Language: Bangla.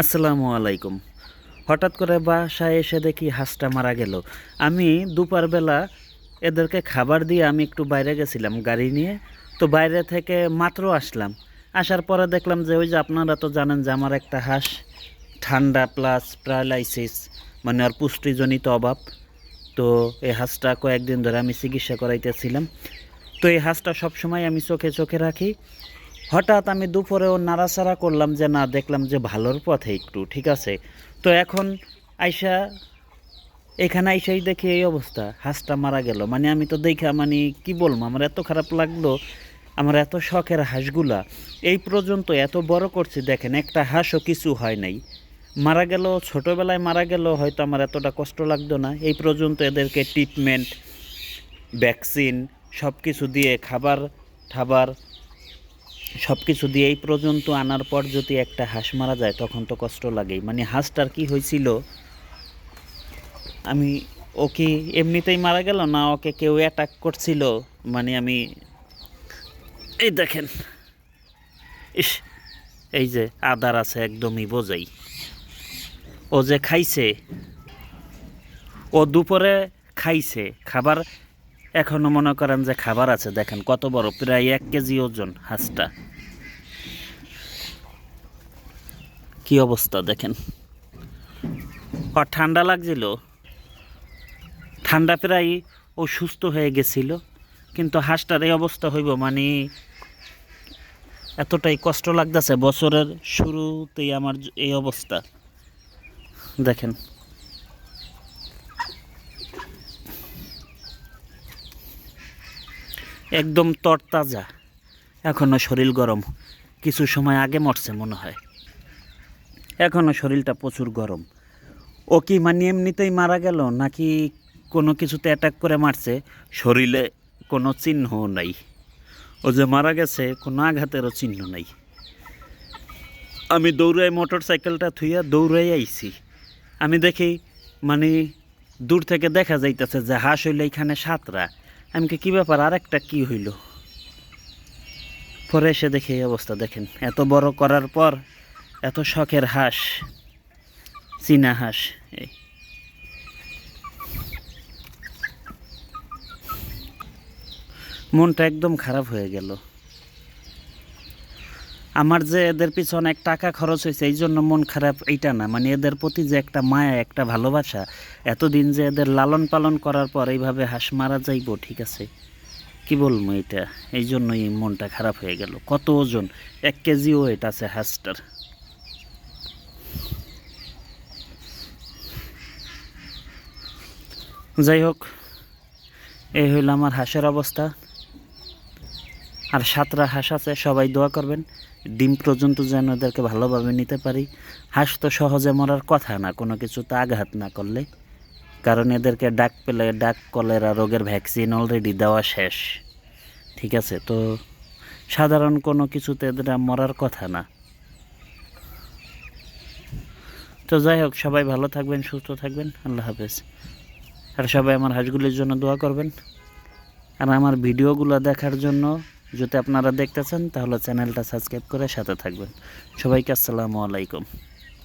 আসসালামু আলাইকুম। হঠাৎ করে বাসায় এসে দেখি হাঁসটা মারা গেল। আমি দুপুরবেলা এদেরকে খাবার দিয়ে আমি একটু বাইরে গেছিলাম গাড়ি নিয়ে। তো বাইরে থেকে মাত্র আসলাম। আসার পরে দেখলাম যে ওই যে আপনারা তো জানেন যে আমার একটা হাঁস ঠান্ডা প্লাস প্যারালাইসিস মানে আর পুষ্টিজনিত অভাব। তো এই হাঁসটা কয়েকদিন ধরে আমি চিকিৎসা করাইতেছিলাম। তো এই হাঁসটা সবসময় আমি চোখে চোখে রাখি। হঠাৎ আমি দুপুরে ও নাড়াচাড়া করলাম যে, না, দেখলাম যে ভালোর পথে একটু, ঠিক আছে? তো এখন আইসা, এখানে আইসাই দেখি এই অবস্থা, হাঁসটা মারা গেল। মানে আমি তো দেখা মানে কি বলব, আমার এত খারাপ লাগল, আমার এত শখের হাঁসগুলা। এই পর্যন্ত এত বড় করছি, দেখেন, একটা হাঁসও কিছু হয় নাই। মারা গেল, ছোটোবেলায় মারা গেল, হয়তো আমার এতটা কষ্ট লাগতো না। এই পর্যন্ত এদেরকে ট্রিটমেন্ট ভ্যাকসিন সব কিছু দিয়ে খাবার খাবার সব কিছু দিয়ে এই পর্যন্ত আনার পর যদি একটা হাঁস মারা যায়, তখন তো কষ্ট লাগেই। মানে হাঁসটার কি হয়েছিল, আমি ও কি এমনিতেই মারা গেল না, ওকে কেউ অ্যাটাক করছিল? মানে আমি, এই দেখেন, ইস, এই যে আদার আছে একদমই বোঝাই। ও যে খাইছে, ও দুপুরে খাইছে, খাবার এখনও মনে করেন যে খাবার আছে, দেখেন কত বড়, প্রায় এক কেজি ওজন হাঁসটা। কি অবস্থা দেখেন। আর ঠান্ডা লাগছিল। ঠান্ডা প্রায় ও সুস্থ হয়ে গেছিল, কিন্তু হাঁসটার এই অবস্থা হইব মানে এতটাই কষ্ট লাগতেছে বছরের শুরুতেই আমার এই অবস্থা। দেখেন একদম তরতাজা। এখনও শরীর গরম। কিছু সময় আগে মরছে মনে হয়। এখনও শরীরটা প্রচুর গরম। ও কি মানে এমনিতেই মারা গেল, নাকি কোনো কিছুতে অ্যাটাক করে মারছে? শরীরে কোনো চিহ্নও নাই। ও যে মারা গেছে, কোনো আঘাতেরও চিহ্ন নাই। আমি দৌড়াই মোটর সাইকেলটা থুইয়া দৌড়াই আইছি। আমি দেখি মানে দূর থেকে দেখা যাইতেছে যে হাঁস হইলে এখানে সাতরা। আমি কি, কি ব্যাপার? আর একটা কী হইল? পরে এসে দেখে এই অবস্থা দেখেন। এত বড় করার পর এত শখের হাঁস চীনা হাঁস এই। মনটা একদম খারাপ হয়ে গেল। আমার যে এদের পিছনে এক টাকা খরচ হয়েছে, এই জন্য মন খারাপ, এইটা না। মানে এদের প্রতি যে একটা মায়া, একটা ভালোবাসা, এতদিন যে এদের লালন পালন করার পর এইভাবে হাঁস মারা যাইব, ঠিক আছে? কি বলব এটা? এই জন্যই মনটা খারাপ হয়ে গেল। কত ওজন? এক কেজি ওয়েট আছে হাঁসটার। যাই হোক, এই হইল আমার হাঁসের অবস্থা। আর সাতরা হাঁস আছে, সবাই দোয়া করবেন। ডিম পর্যন্ত যেন এদেরকে ভালোভাবে নিতে পারি। হাঁস তো সহজে মরার কথা না, কোনো কিছুতে আঘাত না করলে। কারণ এদেরকে ডাক পেলে ডাক, কলেরা, রোগের ভ্যাকসিন অলরেডি দেওয়া শেষ। ঠিক আছে, তো সাধারণ কোনো কিছুতে এদের মরার কথা না। তো যাই হোক, সবাই ভালো থাকবেন, সুস্থ থাকবেন। আল্লাহ হাফেজ। আর সবাই আমার হাঁসগুলির জন্য দোয়া করবেন। আর আমার ভিডিওগুলো দেখার জন্য যদি আপনারা দেখতে চান তাহলে চ্যানেলটা সাবস্ক্রাইব করে সাথে থাকবেন। সবাইকে আসসালামু আলাইকুম।